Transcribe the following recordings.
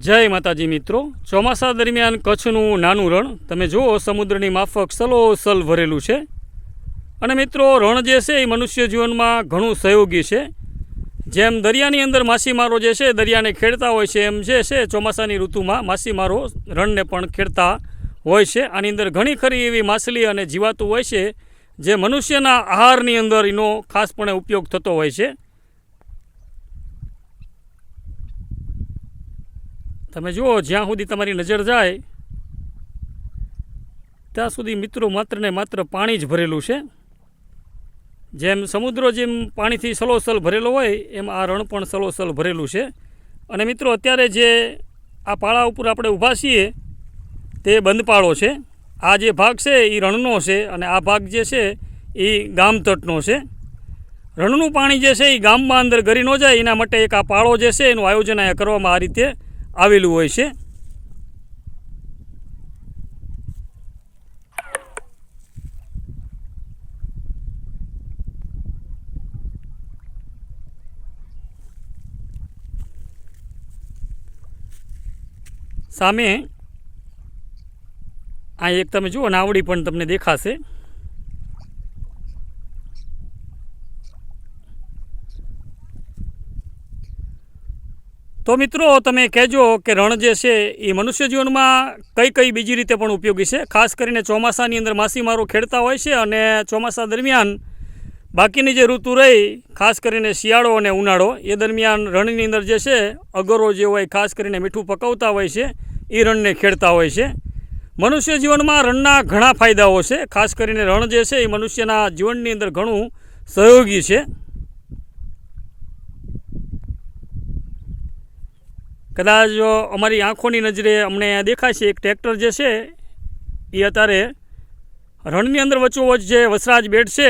જય માતાજી મિત્રો. ચોમાસા દરમિયાન કચ્છનું નાનું રણ, તમે જુઓ, સમુદ્રની માફક સલોસલ ભરેલું છે. અને મિત્રો, રણ જે છે એ મનુષ્ય જીવનમાં ઘણું સહયોગી છે. જેમ દરિયાની અંદર માછીમારો જે છે, દરિયાને ખેડતા હોય છે, એમ જે છે, ચોમાસાની ઋતુમાં માછીમારો રણને પણ ખેડતા હોય છે. આની અંદર ઘણી ખરી એવી માછલી અને જીવાતું હોય છે, જે મનુષ્યના આહારની અંદર એનો ખાસપણે ઉપયોગ થતો હોય છે. તમે જુઓ, જ્યાં સુધી તમારી નજર જાય, ત્યાં સુધી મિત્રો માત્ર ને માત્ર પાણી જ ભરેલું છે. જેમ સમુદ્ર જેમ પાણીથી સલોસલ ભરેલો હોય, એમ આ રણ પણ સલોસલ ભરેલું છે. અને મિત્રો, અત્યારે જે આ પાળા ઉપર આપણે ઊભા છીએ, તે બંધપાળો છે. આ જે ભાગ છે, એ રણનો છે અને આ ભાગ જે છે, એ ગામ તટનો છે. રણનું પાણી જે છે, એ ગામમાં અંદર ગરી ન જાય, એના માટે એક આ પાળો જે છે, એનું આયોજન અહીંયા કરવામાં આ રીતે આવેલું હોય છે. સામે આ એક તમે જુઓ નાવડી પણ તમને દેખાશે. તો મિત્રો તમે કહેજો કે રણ જે છે એ મનુષ્ય જીવનમાં કઈ કઈ બીજી રીતે પણ ઉપયોગી છે? ખાસ કરીને ચોમાસાની અંદર માછીમારો ખેડતા હોય છે અને ચોમાસા દરમિયાન બાકીની જે ઋતુ રહી, ખાસ કરીને શિયાળો અને ઉનાળો, એ દરમિયાન રણની અંદર જે છે, અગરો જે હોય, ખાસ કરીને મીઠું પકવતા હોય છે, એ રણને ખેડતા હોય છે. મનુષ્ય જીવનમાં રણના ઘણા ફાયદાઓ છે. ખાસ કરીને રણ જે છે એ મનુષ્યના જીવનની અંદર ઘણું સહયોગી છે. કદાચ અમારી આંખોની નજરે અમને દેખાય છે એક ટ્રેક્ટર જે છે, એ અત્યારે રણની અંદર વચ્ચોવચ્ચ જે વસરાજ બેટ છે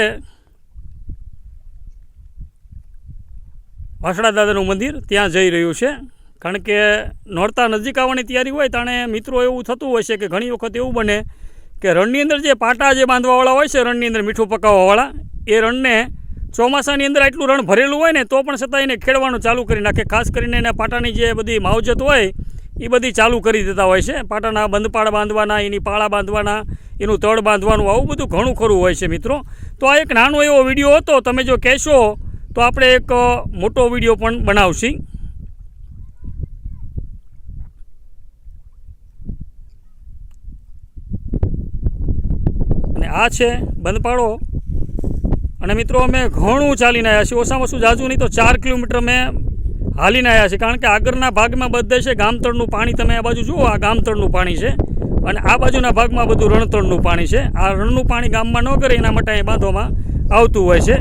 વાસણા દાદાનું મંદિર ત્યાં જઈ રહ્યું છે. કારણ કે નોરતા નજીક આવવાની તૈયારી હોય તાણે મિત્રો એવું થતું હોય છે કે ઘણી વખત એવું બને કે રણની અંદર જે પાટા જે બાંધવાવાળા હોય છે, રણની અંદર મીઠું પકાવવાવાળા, એ રણને ચોમાસાની અંદર આટલું રણ ભરેલું હોય ને, તો પણ છતાં એને ખેડવાનું ચાલુ કરી નાખે. ખાસ કરીને એના પાટાની જે બધી માવજત હોય, એ બધી ચાલુ કરી દેતા હોય છે. પાટાના બંધપાળ બાંધવાના, એની પાળા બાંધવાના, એનું તળ બાંધવાનું, આવું બધું ઘણું ખરું હોય છે મિત્રો. તો આ એક નાનો એવો વીડિયો હતો. તમે જો કહેશો, તો આપણે એક મોટો વીડિયો પણ બનાવશી. અને આ છે બંધપાળો. અને મિત્રો, અમે ઘણું ચાલીને આવ્યા છીએ. ઓછામાં ઓછું જાજુ નહીં તો ચાર કિલોમીટર અમે હાલીને આવ્યા છીએ. કારણ કે આગળના ભાગમાં બધે છે ગામતળનું પાણી. તમે આ બાજુ જુઓ, આ ગામતળનું પાણી છે. અને આ બાજુના ભાગમાં બધું રણતળનું પાણી છે. આ રણનું પાણી ગામમાં ન કરે, એના માટે અહીં બાંધવામાં આવતું હોય છે.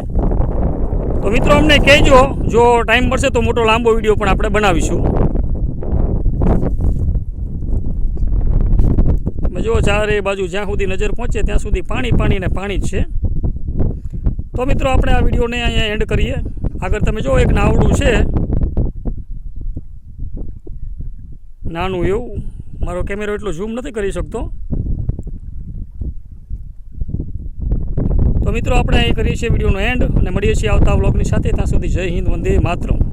તો મિત્રો, અમને કહેજો, જો ટાઈમ મળશે તો મોટો લાંબો વીડિયો પણ આપણે બનાવીશું. તમે જુઓ ચારે બાજુ જ્યાં સુધી નજર પહોંચે ત્યાં સુધી પાણી પાણી ને પાણી જ છે. તો મિત્રો આપણે આ વિડીયોને અહીંયા એન્ડ કરીએ. આગળ તમે જો એક નાવડું છે. નાનું એવું. મારો કેમેરો એટલો ઝૂમ નથી કરી શકતો. તો મિત્રો આપણે અહીં કરીએ છીએ વિડીયોનો એન્ડ અને મળીએ છીએ આવતા વ્લોગની સાથે. ત્યાં સુધી જય હિન્દ, વંદે માતરમ.